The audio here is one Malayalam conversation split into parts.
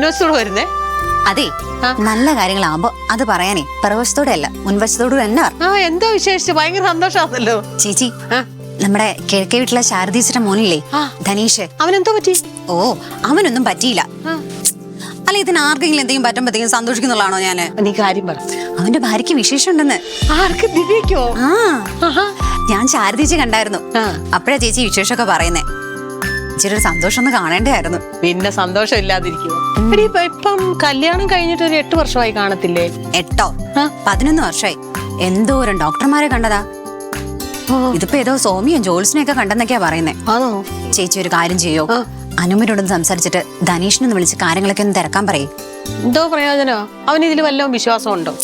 മുൻവശത്തോട് വരുന്നേ? അതെ. നല്ല കാര്യങ്ങളാവുമ്പോ അത് പറയാനേ. പിറവശത്തോടെ അല്ല മുൻവശത്തോട് തന്നെ. ആ എന്താ വിശേഷിച്ച്? ഭയങ്കര സന്തോഷാണല്ലോ ചേച്ചി നമ്മുടെ കിഴക്കേ വീട്ടിലെ ശാരദീച്ചിന്റെ മോനില്ലേ. ധനീഷ്. അവനെന്തോ പറ്റി? ഓ അവനൊന്നും പറ്റിയില്ല. അല്ല ഇതിന് ആർക്കെങ്കിലും എന്തെങ്കിലും പറ്റുമ്പോഴത്തേക്കും സന്തോഷിക്കുന്നുള്ളാണോ ഞാൻ? നീ കാര്യം പറ. അവന്റെ ഭാര്യക്ക് വിശേഷം ഉണ്ടെന്ന് ആർക്ക്? ദിവ്യക്കോ ആ. ഞാൻ ശാരദീച്ച് കണ്ടായിരുന്നു. അപ്പഴാ ചേച്ചി വിശേഷമൊക്കെ പറയുന്നേ. ഇച്ചിരി ഒരു സന്തോഷം ഒന്ന് കാണേണ്ടായിരുന്നു പിന്നെ സന്തോഷം ഇല്ലാതിരിക്കുമോ എടി ഇപ്പൊ ഇപ്പം കല്യാണം കഴിഞ്ഞിട്ട് ഒരു എട്ട് വർഷമായി കാണത്തില്ലേ? എട്ടോ? ആ. പതിനൊന്ന് വർഷമായി. എന്തോരം ഡോക്ടർമാരെ കണ്ടതാ? ഇതിപ്പോ ഏതോ സോമിയും ജോൾസിനെയൊക്കെ കണ്ടെന്നൊക്കെയാ പറയുന്നേ. ആണോ? ചേച്ചി ഒരു കാര്യം ചെയ്യോ? ആ. അനുമരോടൊന്ന് സംസാരിച്ചിട്ട് ധനീഷിനൊന്ന് വിളിച്ച് കാര്യങ്ങളൊക്കെ ഒന്ന് തിരക്കാൻ പറയേ. എന്തോ പ്രയോജനോ? അവൻ ഇതിൽ വല്ലതും വിശ്വാസം ഉണ്ടോ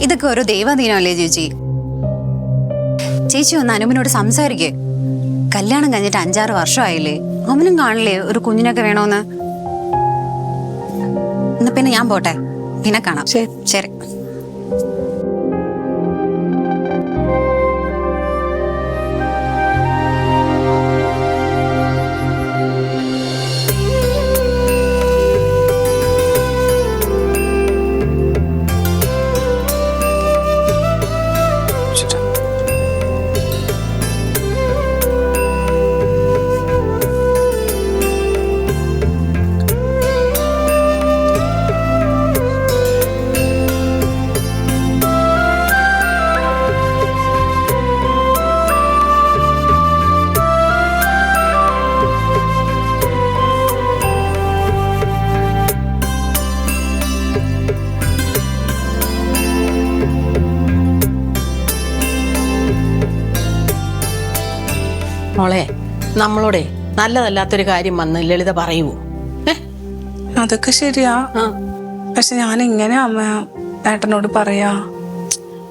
ഇതൊക്കെ ഒരു ദൈവാധീനമല്ലേ ചേച്ചി? ചേച്ചി ഒന്ന് അനുമനോട് സംസാരിക്കേ. കല്യാണം കഴിഞ്ഞിട്ട് അഞ്ചാറ് വർഷമായില്ലേ? അവനും കാണില്ലേ? ഒരു കുഞ്ഞിനൊക്കെ വേണോന്ന്? എന്നാ പിന്നെ ഞാൻ പോട്ടെ. പിന്നെ കാണാം. ശരി. നമ്മളോടെ നല്ലതല്ലാത്തൊരു കാര്യം വന്ന് ലളിത പറയൂ അതൊക്കെ ശരിയാ. പക്ഷെ ഞാൻ എങ്ങനെ അമ്മ ഏട്ടനോട് പറയാ.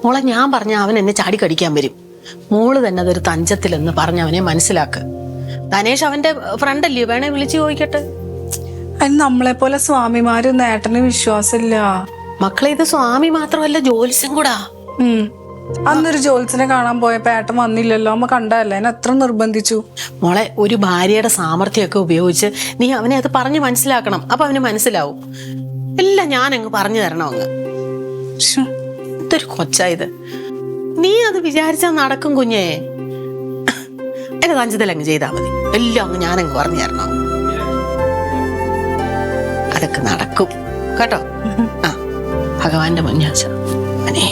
മോളെ ഞാൻ പറഞ്ഞ അവൻ എന്നെ ചാടി കടിക്കാൻ വരും. മോൾ തന്നെ അതൊരു തഞ്ചത്തിലെന്ന് പറഞ്ഞ് അവനെ മനസ്സിലാക്ക്. ധനേഷ് അവന്റെ ഫ്രണ്ട് അല്ലേ? വേണേ വിളിച്ചു ചോദിക്കട്ടെ. അതിന് നമ്മളെ പോലെ സ്വാമിമാരും ഏട്ടന് വിശ്വാസമില്ല. മക്കളെ ഇത് സ്വാമി മാത്രമല്ല ജോലിസും കൂടാ. അന്നൊരു ജോത്സിനെ കാണാൻ പോയപ്പോ ഏട്ടൻ വന്നില്ലല്ലോ. അമ്മ കണ്ടല്ലേ എന്നെ എത്ര നിർബന്ധിച്ചു. മോളെ ഒരു ഭാര്യയുടെ സാമർഥ്യമൊക്കെ ഉപയോഗിച്ച് നീ അവനെ അത് പറഞ്ഞു മനസ്സിലാക്കണം. അപ്പൊ അവന് മനസ്സിലാവും. എല്ലാം ഞാൻ അങ്ങ് പറഞ്ഞു തരണം അങ്ങ് ഇതൊരു കൊച്ചായത് നീ അത് വിചാരിച്ചാ നടക്കും കുഞ്ഞേ. എന്റെ തഞ്ചത്തിൽ അങ്ങ് ചെയ്താൽ മതി. എല്ലാം അങ്ങ് ഞാൻ അങ്ങ് പറഞ്ഞു തരണം അതൊക്കെ നടക്കും. കേട്ടോ? ആ ഭഗവാന്റെ മുന്നാശ അനേ.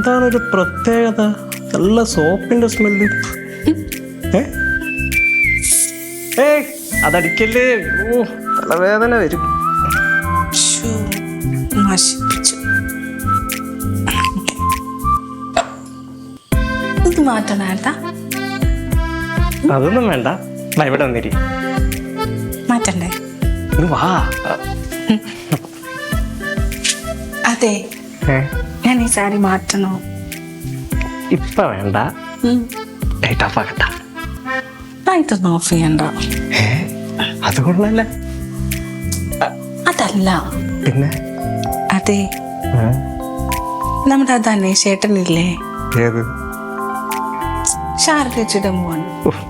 എന്താണ് ഒരു പ്രത്യേകത? നല്ല സോപ്പിന്റെ സ്മെല്ല് ഏ? അതടിക്കല്ലേ. ഓ തലവേദന വരും. നശിപ്പിച്ചു ഇത് അതൊന്നും വേണ്ട. ദാ ഇവിടെ വന്നിരി. മാറ്റണ്ടേ? വാ. അതെ. ഏ? ഈ സാരി മാറ്റണോ ഇപ്പൊ വേണ്ട. ലൈറ്റ് ഓഫ് ആക്കട്ട ഇതൊന്നും ഓഫ് ചെയ്യണ്ട. അത് കൊള്ളല്ല അതല്ല. പിന്നെ? അതെ? നമ്മുടെ ആ ധനേഷ് ഏട്ടനില്ലേ ഏത്? ശാരദയുടെ മോൻ. ഉഫ്,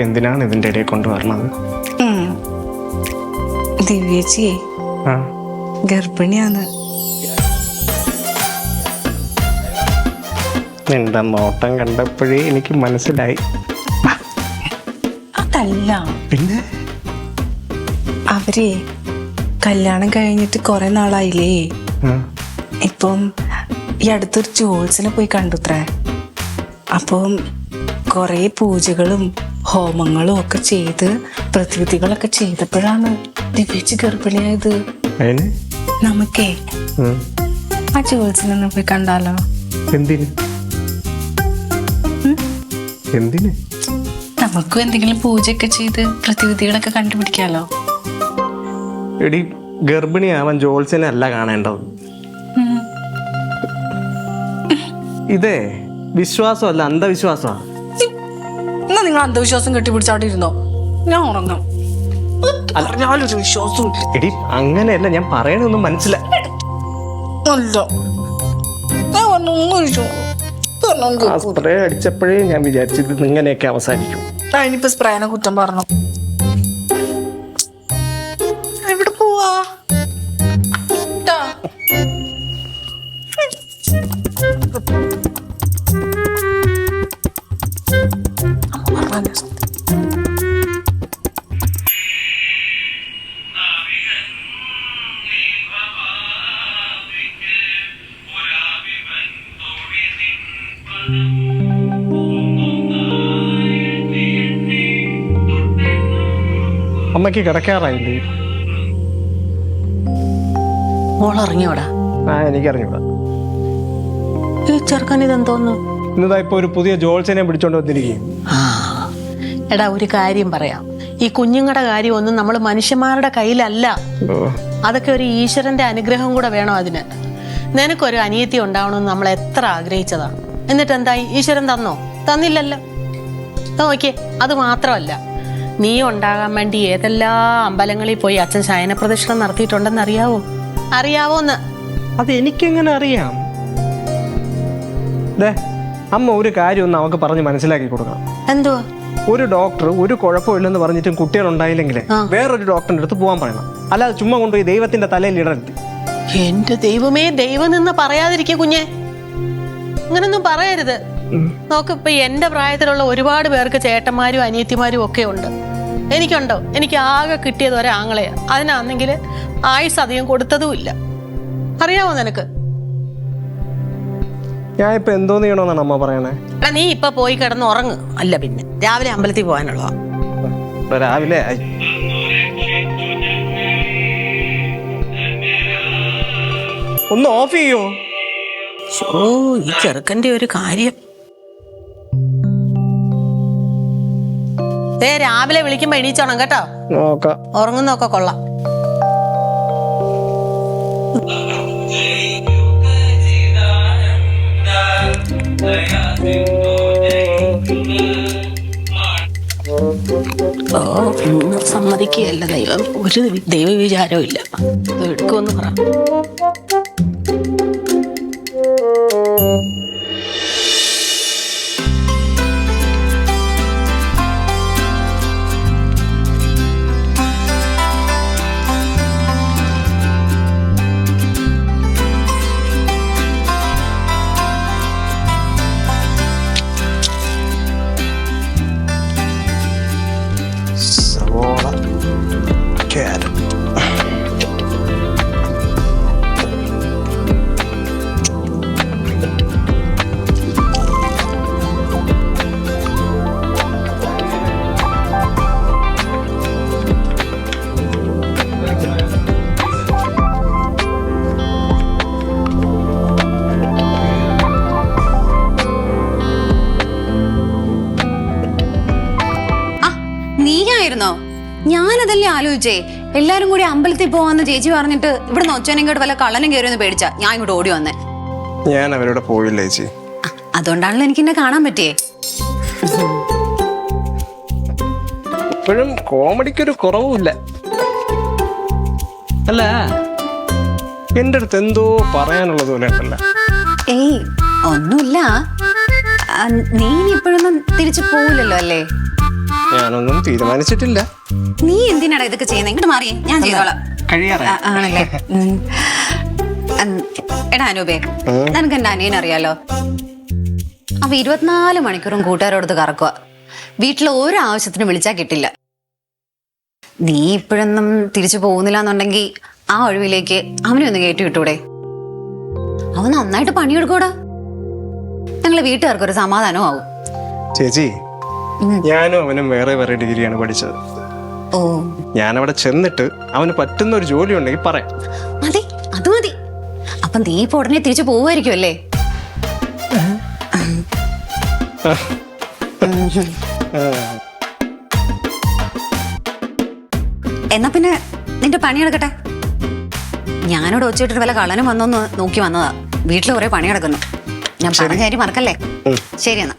എന്തിനാണ് ഇതിന്റെ ഇടയിൽ കൊണ്ടുവരണത്. ദിവ്യേച്ചിയെ ഗർഭിണിയാണ്. നിന്റെ നോട്ടം കണ്ടപ്പോഴേ എനിക്ക് മനസ്സിലായി. അതല്ല. പിന്നെ? അവരെ കല്യാണം കഴിഞ്ഞിട്ട് കുറെ നാളായില്ലേ? ഇപ്പം ഈ അടുത്തൊരു ജോൾസിനെ പോയി കണ്ടുത്രേ. അപ്പം കുറെ പൂജകളും ഹോമങ്ങളും ഒക്കെ ചെയ്ത് പ്രതിവിധികളൊക്കെ ചെയ്തപ്പോഴാണ് ദിവ്യച്ച് ഗർഭിണിയായത്. നമുക്കേ. ആ ജോത്സിനെ പോയി കണ്ടാലോ? എന്തിന്? എന്തിന്? നമുക്കും എന്തെങ്കിലും പൂജയൊക്കെ ചെയ്ത് പ്രതിവിധികളൊക്കെ കണ്ടുപിടിക്കാലോ. എടി ഗർഭിണിയാവാൻ ജോത്സ്യനെ അല്ല കാണേണ്ടത് ഇതേ വിശ്വാസമല്ല അന്ധവിശ്വാസമാണ് എന്നാ നിങ്ങൾ അന്ധവിശ്വാസം കെട്ടിപ്പിടിച്ചാട്ടി ഇരുന്നോ? ഞാൻ ഉറങ്ങാം. പറഞ്ഞാലൊരു വിശ്വാസവും ഇല്ല. എടി അങ്ങനെയല്ല ഞാൻ പറയണൊന്നും മനസ്സിലായി അല്ല. ഞാൻ പറഞ്ഞു ഒന്നും ആ സ്പ്രേ അടിച്ചപ്പോഴേ ഞാൻ വിചാരിച്ചത് ഇങ്ങനെയൊക്കെ അവസാനിക്കും. അതിനിപ്പോ സ്പ്രേനെ കുറ്റം പറഞ്ഞു. അമ്മയ്ക്ക് കിടക്കാറായില്ലേ? മോൾ ഇറങ്ങിയോടാ ആ എനിക്കറിഞ്ഞൂടാ. ഈ ചെറുക്കൻ ഇതെന്തോന്നു? ഇന്നതാ ഇപ്പൊ ഒരു പുതിയ ജോത്സ്യനെ പിടിച്ചോണ്ട് വന്നിരിക്കുകയും. എടാ ഒരു കാര്യം പറയാം. ഈ കുഞ്ഞുങ്ങളുടെ കാര്യം ഒന്നും നമ്മൾ മനുഷ്യന്മാരുടെ കയ്യിലല്ല. അതൊക്കെ ഒരു ഈശ്വരന്റെ അനുഗ്രഹം കൂടെ വേണം അതിന്? നിനക്കൊരു അനിയത്തി ഉണ്ടാവണമെന്ന് നമ്മൾ എത്ര ആഗ്രഹിച്ചതാ. എന്നിട്ട് എന്തായി ഈശ്വരൻ തന്നോ? തന്നില്ലല്ലോ. നോക്കിയേ അത് മാത്രമല്ല. നീ ഉണ്ടാകാൻ വേണ്ടി ഏതെല്ലാം അമ്പലങ്ങളിൽ പോയി അച്ഛൻ ശയന പ്രദക്ഷിണം നടത്തിയിട്ടുണ്ടെന്ന് അറിയാവോ അറിയാവോന്ന്. അത് എനിക്കെങ്ങനെ അറിയാം? ദേ അമ്മ ഒരു കാര്യം ഒന്ന് അവൾക്ക് പറഞ്ഞ് മനസ്സിലാക്കി കൊടുക്കണം. എന്തോ ഒരു ഡോക്ടർ ഒരു കുഴപ്പമില്ലെന്ന് പറഞ്ഞിട്ടും കുട്ടികൾ ഉണ്ടായില്ലെങ്കിൽ വേറൊരു ഡോക്ടറിന്റെ അടുത്ത് പോകാൻ പറയണം. അല്ലാതെ ചുമ്മാ കൊണ്ടുപോയി ദൈവത്തിന്റെ തലയിൽ ഇടരുത്. എന്റെ ദൈവമേ ദൈവം നിന്ന് പറയാതിരിക്കുക കുഞ്ഞെ. അങ്ങനൊന്നും പറയരുത്. നോക്ക് ഇപ്പൊ എന്റെ പ്രായത്തിലുള്ള ഒരുപാട് പേർക്ക് ചേട്ടന്മാരും അനിയത്തിമാരും ഒക്കെ ഉണ്ട്. എനിക്കുണ്ടോ? എനിക്ക് ആകെ കിട്ടിയത് ഒരാങ്ങളെയാ. അതിനാണെങ്കിൽ ആയുസ് അധികം കൊടുത്തതുമില്ല അറിയാമോ നിനക്ക്? ഞാൻ ഇപ്പൊ ചെയ്യണമെന്നാണ് അമ്മ പറയണേ? എടാ നീ ഇപ്പൊ പോയി കിടന്ന് ഉറങ്ങ്. അല്ല പിന്നെ രാവിലെ അമ്പലത്തിൽ പോകാനുള്ളതാ. രാവിലെ ഒന്ന് ഓഫ് ചെയ്യോ? ഓ ഈ ചെറുക്കന്റെ ഒരു കാര്യം. ഏ രാവിലെ വിളിക്കുമ്പോ എണീച്ചോണം കേട്ടോ. നോക്കാം. ഉറങ്ങുന്നൊക്കെ കൊള്ളാം. ഓ ഇന്ന് സമ്മതിക്കുകയല്ല ദൈവം. ഒരു ദൈവ വിചാരവും ഇല്ല. എടുക്കുമെന്ന് പറ. ഞാനതല്ലേ ആലോചിച്ചേ? എല്ലാരും കൂടി അമ്പലത്തിൽ പോവാന്ന് ചേച്ചി പറഞ്ഞിട്ട് ഇവിടെ ഒച്ചനും ഇങ്ങോട്ട് വല്ല കള്ളനും കയറിയെന്ന് പേടിച്ചാ. ഞാൻ ഇങ്ങോട്ട് ഓടി വന്നേ. ഞാൻ അവരോട് പോയില്ല ചേച്ചി. അതുകൊണ്ടാണല്ലോ എനിക്ക് എന്നെ കാണാൻ പറ്റിയേ. ഇപ്പോഴും കോമഡിക്കൊരു കുറവുമില്ല. അല്ല എന്റെ അടുത്ത് എന്തോ പറയാനുള്ളത് പോലെ ഉണ്ടല്ലോ. ഏയ് ഒന്നുമില്ല. നീ ഇനി ഇപ്പോഴൊന്നും തിരിച്ചു പോവില്ലല്ലോ അല്ലേ? ഞാനൊന്നും തീരുമാനിച്ചിട്ടില്ല. നീ എന്തിനാടാ ഇതൊക്കെ ചെയ്യുന്നത് ഇങ്ങോട്ട് മാറിയേ ഞാൻ ചെയ്തോളാം. കഴിയാറേ ആ, ആണല്ലേ? ഉം. ഉം. എടാ അനൂപേ നിനക്ക് എന്റെ അനിയൻ അറിയാലോ? അവ ഇരുപത്തിനാല് മണിക്കൂറും കൂട്ടുകാരോടത്ത് കറക്കുക വീട്ടിൽ ഒരു ആവശ്യത്തിന് വിളിച്ചാൽ കിട്ടില്ല. നീ ഇപ്പോഴൊന്നും തിരിച്ചു പോകുന്നില്ല എന്നുണ്ടെങ്കിൽ ആ ഒഴിവിലേക്ക് അവനെ ഒന്ന് കയറ്റി വിട്ടൂടെ? അവൻ നന്നായിട്ട് പണിയെടുക്കൂടാ ഞങ്ങളെ വീട്ടുകാർക്ക് ഒരു സമാധാനവും ആവും. ചേച്ചി. ഞാനും അവനും വേറെ വേറെ ഡിഗ്രിയാണ് പഠിച്ചത്. ഓ. ഞാനവിടെ ചെന്നിട്ട് അവന് പറ്റുന്ന ഒരു ജോലി ഉണ്ടെങ്കിൽ പറയാം. മതി അത് മതി. അപ്പൊ നീ ഇപ്പൊ ഉടനെ തിരിച്ചു പോവുമായിരിക്കും അല്ലേ? എന്നാ പിന്നെ നിന്റെ പണി എടുക്കട്ടെ ഞാനിവിടെ ഒച്ചിട്ട് വല്ല കള്ളനും വന്നൊന്ന് നോക്കി വന്നതാ. വീട്ടിൽ കുറെ പണിയെടുക്കുന്നു ഞാൻ പറഞ്ഞ കാര്യം മറക്കല്ലേ? ശരി എന്നാ.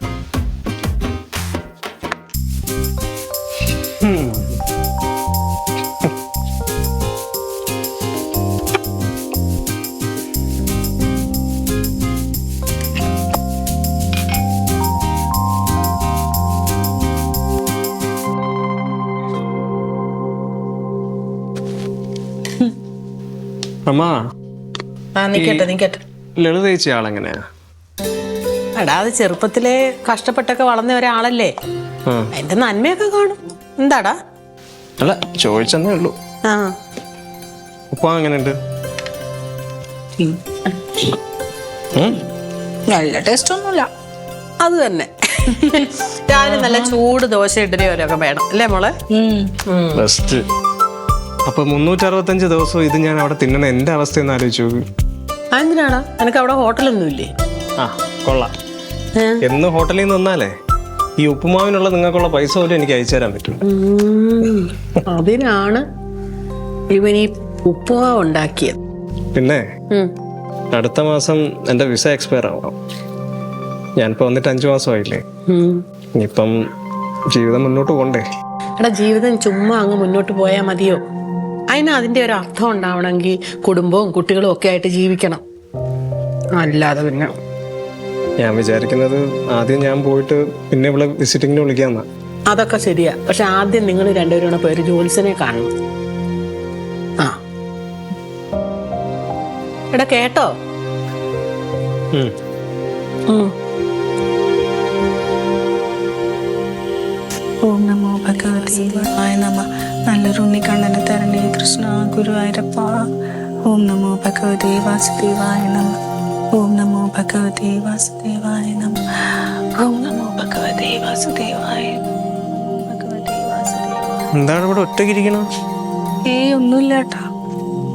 അമ്മ. ആ നിക്കട്ടെ നിക്കട്ടെ ലളിത ചേച്ചി ആളെങ്ങനെയാ? എടാ അത് ചെറുപ്പത്തിലെ കഷ്ടപ്പെട്ടൊക്കെ വളർന്ന ഒരാളല്ലേ. അതിന്റെ നന്മയൊക്കെ കാണും. എന്താടാ? അല്ല ചോദിച്ചെന്നേ ഉള്ളൂ. ആ. ഉപ്പ എങ്ങനെയുണ്ട്? നല്ല ടേസ്റ്റ് ഒന്നുമില്ല. അത് തന്നെ. രാവിലെ നല്ല ചൂട് ദോശ ഇഡലിയോലൊക്കെ വേണം. അല്ലേ മോളെ? ബെസ്റ്റ് അപ്പൊ മുന്നൂറ്റി അറുപത്തഞ്ച് ദിവസവും ഇത് ഞാൻ അവിടെ തിന്നണ എന്റെ അവസ്ഥ എന്ന് ആലോചിച്ചു എന്തിനാടാ നിനക്ക് അവിടെ ഹോട്ടലൊന്നും ഇല്ലേ ആ കൊള്ളാം? എന്ന് ഹോട്ടലിൽ നിന്ന് വന്നാലേ ഈ ഉപ്പുമാവിനുള്ള നിങ്ങൾക്കുള്ള പൈസ പോലും എനിക്ക് അയച്ചു തരാൻ പറ്റും അതിനാണ് ഇവൻ ഈ ഉപ്പുമാവ് ഉണ്ടാക്കിയത്. പിന്നെ അടുത്ത മാസം എന്റെ വിസ എക്സ്പയർ ആവാം. ഞാനിപ്പോൾ വന്നിട്ട് അഞ്ചു മാസമായില്ലേ. ഇനിയിപ്പം ജീവിതം മുന്നോട്ട് പോകണ്ടേ എടാ ജീവിതം ചുമ്മാ അങ്ങ് മുന്നോട്ട് പോയാ മതിയോ? അതിന് അതിന്റെ ഒരു അർത്ഥം ഉണ്ടാവണമെങ്കിൽ കുടുംബവും കുട്ടികളും ഒക്കെ ആയിട്ട് ജീവിക്കണം. അല്ലാതെ പിന്നെ ഞാൻ വിചാരിക്കുന്നത് ആദ്യം ഞാൻ പോയിട്ട് പിന്നെ ഇവിടെ വിസിറ്റിങ്ങിന് വിളിക്കാന്ന അതൊക്കെ ശരിയാ. പക്ഷെ ആദ്യം നിങ്ങൾ രണ്ടുപേരും പേര് പോയി ഒരു ജോത്സനെ കാണണം. ആ. എടാ കേട്ടോ? ഉം. ഉം. ഓം നമോ ഭഗവതി നല്ലൊരു ഉണ്ണിക്കണ്ണനെ തരണേ കൃഷ്ണ ഗുരുവായൂരപ്പ ഓം നമോ ഭഗവതി വാസുദേവായ നമ. ഓം നമോ ഭഗവതി വാസുദേവായ നമ. ഓം നമോ ഭഗവതി വാസുദേവായ എന്താണ് ഇവിടെ ഒറ്റക്കിരിക്കണോ ഏയ് ഒന്നുമില്ല ഏട്ടാ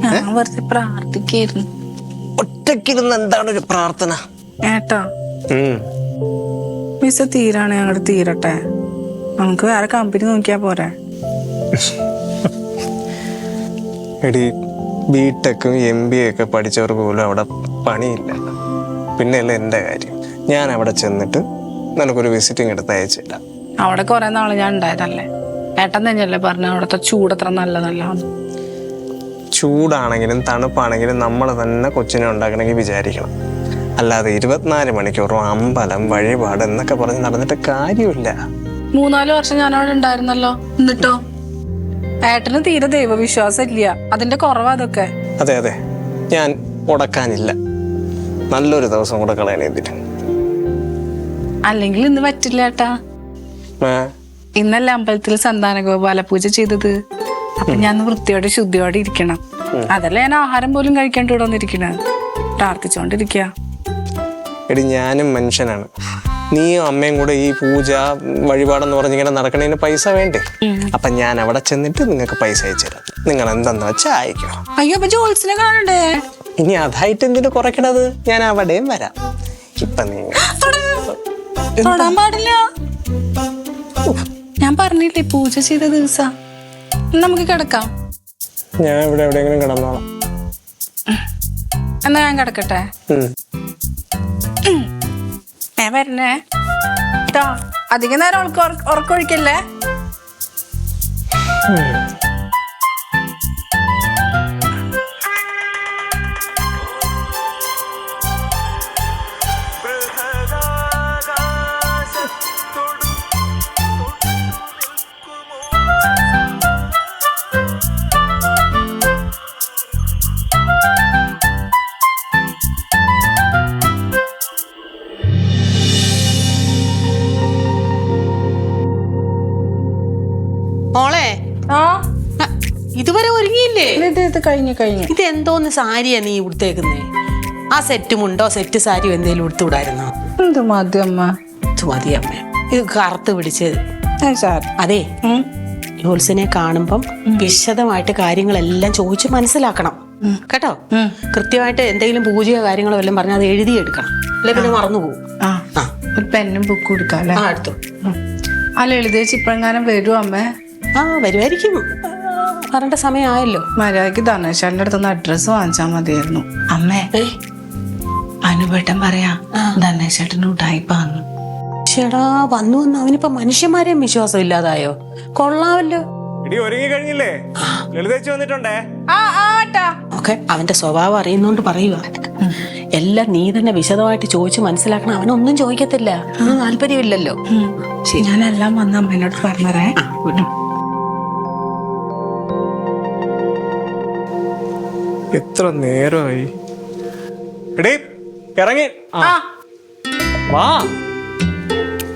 ഞാൻ വെറുതെ പ്രാർത്ഥിക്കായിരുന്നു. ഒറ്റക്കിരുന്ന് എന്താണ് ഒരു പ്രാർത്ഥന? ഏട്ടാ. മിസ് തീരാണ് ഞങ്ങളുടെ തീരട്ടെ. നമുക്ക് വേറെ കമ്പനി നോക്കിയാ പോരെ. എടി ബി ടെക്കും എം ബി എ ഒക്കെ പഠിച്ചവർക്ക് പോലും അവിടെ പണിയില്ല. പിന്നെയല്ല എന്റെ കാര്യം? ഞാൻ അവിടെ ചെന്നിട്ട് നിനക്കൊരു വിസിറ്റിംഗ് എടുത്ത് അയച്ചില്ല അവിടെ കുറെ നാളെ ഞാൻ ഉണ്ടായതല്ലേ? ഏട്ടൻ തന്നെയല്ലേ പറഞ്ഞ അവിടുത്തെ ചൂട് അത്ര നല്ലതല്ല ചൂടാണെങ്കിലും തണുപ്പാണെങ്കിലും നമ്മൾ തന്നെ കൊച്ചിനെ ഉണ്ടാക്കണമെങ്കിൽ വിചാരിക്കണം. അല്ലാതെ ഇരുപത്തിനാല് മണിക്കൂറും അമ്പലം വഴിപാട് എന്നൊക്കെ പറഞ്ഞ് നടന്നിട്ട് കാര്യമില്ല. മൂന്നാൽ വർഷം ഞാൻ അവിടെ ഉണ്ടായിരുന്നല്ലോ. എന്നിട്ടോ? ഏട്ടന് തീരെ ദൈവവിശ്വാസം ഇല്ല അതിന്റെ കുറവാ അതൊക്കെ. അതെ അതെ. ഞാൻ ഉടക്കാനില്ല നല്ലൊരു ദിവസം കൂടെ കളയാനെന്തിട്ട് അല്ലെങ്കിൽ ഇന്ന് പറ്റില്ല ഏട്ടാ. ഇന്നല്ല അമ്പലത്തിൽ സന്താന ഗോപാല പൂജ ചെയ്തത്. അപ്പൊ ഞാൻ വൃത്തിയോടെ ശുദ്ധിയോടെ ഇരിക്കണം. അതല്ല ഞാൻ ആഹാരം പോലും കഴിക്കാണ്ട് ഇവിടെ വന്നിരിക്കണ. പ്രാർത്ഥിച്ചോണ്ടിരിക്കുക എടി ഞാനും മനുഷ്യനാണ്. നീയും അമ്മയും കൂടെ ഈ പൂജ വഴിപാടെന്ന് പറഞ്ഞിങ്ങനെ നടക്കണതിന് പൈസ വേണ്ടേ? അപ്പൊ ഞാൻ അവിടെ ചെന്നിട്ട് നിങ്ങൾക്ക് പൈസ അയച്ചു തരാം. നിങ്ങൾ എന്തെന്ന് വെച്ചാൽ അയക്കോ. അയ്യോ അപ്പൊ ജോത്സിനെ കാണണ്ടേ? ഇനി അതായിട്ട് എന്തിനു കുറയ്ക്കണത്? ഞാൻ അവിടെയും വരാം. ഇപ്പൊ നിങ്ങൾ തൊടാൻ പാടില്ല. ഞാൻ പറഞ്ഞില്ലേ പൂജ ചെയ്ത ദിവസ. നമുക്ക് കിടക്കാം. ഞാൻ ഇവിടെ എവിടെയെങ്കിലും കിടന്നോളാം. എന്നാ ഞാൻ കിടക്കട്ടെ. ഞാൻ വരണേ. കേട്ടോ അധികം നേരം ഉറക്ക ഉറക്കൊഴിക്കല്ലേ? കഴിഞ്ഞു കഴിഞ്ഞു. ഇത് എന്തോന്ന് സാരിയാ നീ ഉടുത്തേക്കുന്നേ? ആ സെറ്റും ഉണ്ടോ സെറ്റ് സാരി എന്തേലും ഉടുത്തുവിടായിരുന്നോ? എന്ത് മതി അമ്മ. ഇത് മതി അമ്മ? ഇത് കറുത്ത് പിടിച്ചത് സാർ. അതെ. ജോത്സനെ കാണുമ്പം വിശദമായിട്ട് കാര്യങ്ങളെല്ലാം ചോദിച്ച് മനസ്സിലാക്കണം. കേട്ടോ? കൃത്യമായിട്ട് എന്തെങ്കിലും പൂജയോ കാര്യങ്ങളോ എല്ലാം പറഞ്ഞാൽ അത് എഴുതിയെടുക്കണം. അല്ലെ പിന്നെ മറന്നുപോകും ഒരു പെന്നും ബുക്ക് കൊടുക്കാം അല്ലേ? ആ എടുത്തു. ആ ലളിതേച്ചി ഇപ്പഴെങ്ങാനും വരുമോ അമ്മേ. ആ വരുമായിരിക്കും വരേണ്ട സമയമായല്ലോ. മര്യാദയ്ക്ക് ധനേശാലിന്റെ അടുത്തുനിന്ന് അഡ്രസ്സ് വാങ്ങിച്ചാൽ മതിയായിരുന്നു. അമ്മേ അനുപേട്ടൻ പറയാ ധനേശേട്ടന് ഉടായിപ്പാന്ന്. ചേടാ വന്നു വന്ന്. അവനിപ്പോ മനുഷ്യന്മാരെയും വിശ്വാസം ഇല്ലാതായോ? കൊള്ളാമല്ലോ. എടി ഒരുങ്ങി കഴിഞ്ഞില്ലേ? ലളിതേച്ച് വന്നിട്ടുണ്ടേ? ഒക്കെ അവന്റെ സ്വഭാവം അറിയുന്നോണ്ട് പറയുക എല്ലാം നീ തന്നെ വിശദമായിട്ട് ചോദിച്ച് മനസ്സിലാക്കണം. അവനൊന്നും ചോദിക്കത്തില്ല. താല്പര്യമില്ലല്ലോ. ശരി. ഞാനെല്ലാം വന്ന് അമ്മേനോട് പറഞ്ഞറേ എത്ര നേരമായി? എടേ ഇറങ്ങി. ആ. വാ.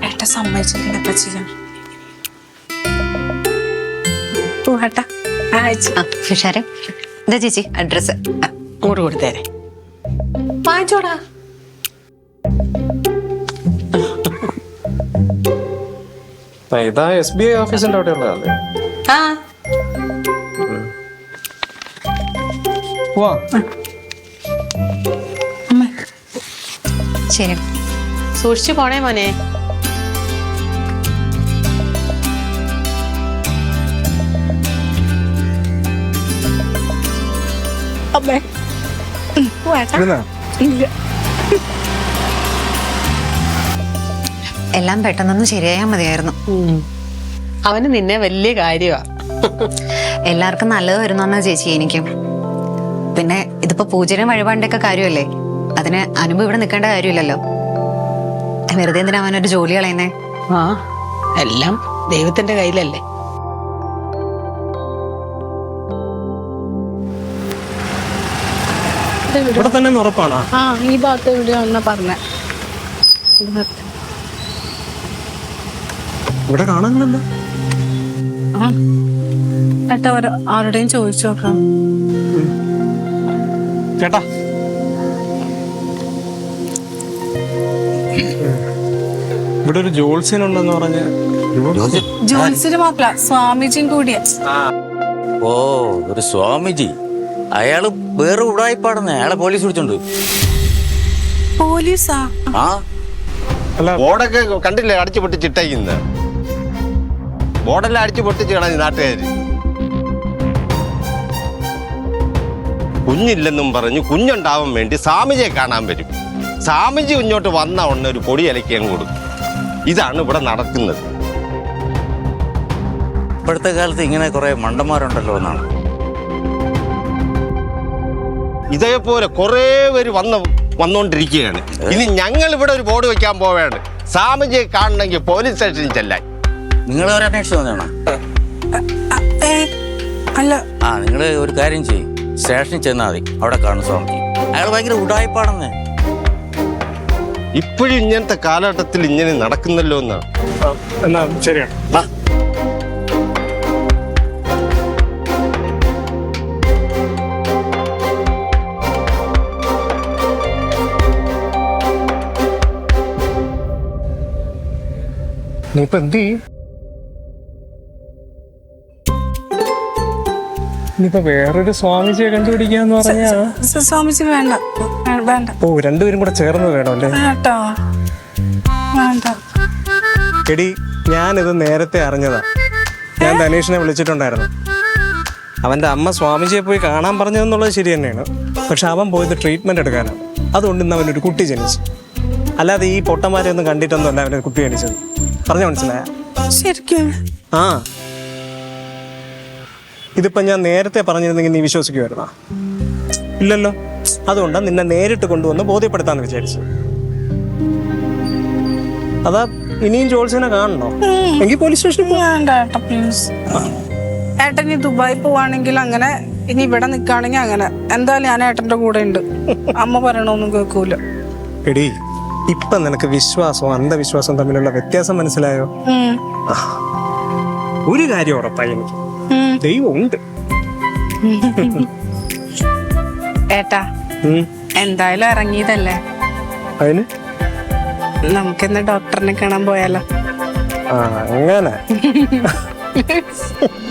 ഏട്ട സമ്മതിച്ചില്ല ഇപ്പൊ ചെയ്യാൻ പോകട്ടെ ആ ഫിഷാരെ എന്താ ചേച്ചി അഡ്രസ്സ് അങ്ങോട്ട് കൊടുത്തേരെ. വാങ്ങിച്ചോടാ. ഇതാ എസ് ബി ഐ ഓഫീസിന്റെ അവിടെ ഉള്ളതല്ലേ ആ. വാ. അമ്മേ. ശരി. സൂക്ഷിച്ചു പോണേ മോനെ. അമ്മേ? ഇല്ല. എല്ലാം പെട്ടെന്നൊന്ന് ശരിയായാൽ മതിയായിരുന്നു. അവന് നിന്നെ വലിയ കാര്യമാ എല്ലാവർക്കും നല്ലത് വരുന്നോ ചേച്ചി എനിക്കും. പിന്നെ ഇതിപ്പോ പൂജനും വഴിപാടിന്റെ കാര്യമല്ലേ? അതിന് അനുഭവം ഇവിടെ നിൽക്കേണ്ട കാര്യമില്ലല്ലോ. വെറുതെ എന്തിനാ അവനൊരു ജോലി കളയുന്നേ? ആ എല്ലാം ദൈവത്തിന്റെ കയ്യിലല്ലേ. ഇവിടെ തന്നെ ഉറപ്പാണോ? ആ ഈ ഭാഗത്ത് എവിടെയാണെന്നാ പറഞ്ഞ. ഇവിടെ കാണാനില്ലല്ലോ. ഏട്ടാ ഒരു ആരുടെയും ചോദിച്ചു നോക്കാം. ചേട്ടാ. ഇവിടെ ഒരു ജോത്സ്യനുണ്ടെന്ന് പറഞ്ഞ് ജോത്സ്യര് മാത്രല്ല സ്വാമിജിയും കൂടിയാ. ഓ ഒരു സ്വാമിജി. അയാൾ വേറെ ഉടായിപ്പാടുന്ന. അയാളെ പോലീസ് പിടിച്ചോണ്ട് പോലീസാ? ആ. അല്ല. ബോർഡൊക്കെ കണ്ടില്ലേ? അടിച്ചു പൊട്ടിച്ചിട്ടേക്കുന്നത് ബോർഡെല്ലാം അടിച്ചു പൊട്ടിച്ച് കളഞ്ഞു നാട്ടുകാർ കുഞ്ഞില്ലെന്നും പറഞ്ഞ് കുഞ്ഞുണ്ടാവാൻ വേണ്ടി സ്വാമിജിയെ കാണാൻ വരും. സ്വാമിജി ഇങ്ങോട്ട് വന്ന ഉടനെ ഒരു പൊടി ഇലക്കിയാൻ കൊടുക്കും ഇതാണ് ഇവിടെ നടക്കുന്നത്. ഇപ്പോഴത്തെ കാലത്ത് ഇങ്ങനെ കുറെ മണ്ടന്മാരുണ്ടല്ലോ എന്നാണ്. ഇതേപോലെ കുറേ പേര് വന്ന് വന്നുകൊണ്ടിരിക്കുകയാണ് ഇനി ഞങ്ങൾ ഇവിടെ ഒരു ബോർഡ് വെക്കാൻ പോവുകയാണ്. സ്വാമിജിയെ കാണണമെങ്കിൽ പോലീസ് സ്റ്റേഷനിൽ ചെല്ലാൻ. നിങ്ങൾ ഒരു അന്വേഷിച്ചു വന്നാണ് അല്ല. ആ നിങ്ങൾ ഒരു കാര്യം ചെയ്യും. സ്റ്റേഷനിൽ ചെന്നാൽ മതി. അവിടെ കാണും സ്വാമിജി അയാൾ ഭയങ്കര ഉടായ്പാണെന്ന് ഇപ്പോഴും ഇങ്ങനത്തെ കാലഘട്ടത്തിൽ ഇങ്ങനെ നടക്കുന്നല്ലോ എന്നാണ് എന്നാ ശരിയാണ്. നീ ഇപ്പൊ എന്ത് ചെയ്യും? ഇനിയിപ്പോ വേറൊരു സ്വാമിജിയെ കണ്ടുപിടിക്കാന്ന് പറഞ്ഞാ? സ്വാമിജി വേണ്ട. വേണ്ട. ഓ രണ്ടുപേരും കൂടെ ചേർന്ന് വേണം അല്ലേ? കേട്ടോ വേണ്ട. എടി ഞാനിത് നേരത്തെ അറിഞ്ഞതാ. ഞാൻ ധനീഷിനെ വിളിച്ചിട്ടുണ്ടായിരുന്നു. അവന്റെ അമ്മ സ്വാമിജിയെ പോയി കാണാൻ പറഞ്ഞതെന്നുള്ളത് ശരി തന്നെയാണ്. പക്ഷെ അവൻ പോയത് ട്രീറ്റ്മെന്റ് എടുക്കാനാണ് അതുകൊണ്ട് ഇന്ന് അവനൊരു കുട്ടി ജനിച്ചു. അല്ലാതെ ഈ പൊട്ടന്മാരെ ഒന്നും കണ്ടിട്ടൊന്നും കണ്ടിട്ടൊന്നുമല്ല അവനൊരു കുട്ടി ജനിച്ചത്. പറഞ്ഞു മനസ്സിലായ? ശരിക്കും? ആ. ഇതിപ്പോ ഞാൻ നേരത്തെ പറഞ്ഞിരുന്നെങ്കിൽ നീ വിശ്വസിക്കുമായിരുന്നാ? ഇല്ലല്ലോ. അതുകൊണ്ടാണ് നിന്നെ നേരിട്ട് കൊണ്ടുവന്ന് ബോധ്യപ്പെടുത്താന്ന് വിചാരിച്ചു അതാ ഇനിയും ജോൾസിനെ കാണണോ? എങ്കിൽ പോലീസ് സ്റ്റേഷനിൽ പ്ലീസ് ഏട്ടൻ ദുബായി പോവാണെങ്കിൽ അങ്ങനെ ഇനി ഇവിടെ നിൽക്കുകയാണെങ്കിൽ അങ്ങനെ. എന്തായാലും ഞാൻ ഏട്ടന്റെ കൂടെ ഉണ്ട്. അമ്മ പറയണൊന്നും കേൾക്കൂല. എടി ഇപ്പൊ നിനക്ക് വിശ്വാസവും അന്ധവിശ്വാസവും തമ്മിലുള്ള വ്യത്യാസം മനസ്സിലായോ? ഒരു കാര്യം ഉറപ്പായി എനിക്ക്. ഉം. ദൈവം ഉണ്ട് ഏട്ടാ എന്തായാലും ഇറങ്ങിയതല്ലേ? അതിന്? നമുക്കിന്ന് ഡോക്ടറിനെ കാണാൻ പോയാലോ? അങ്ങനെ.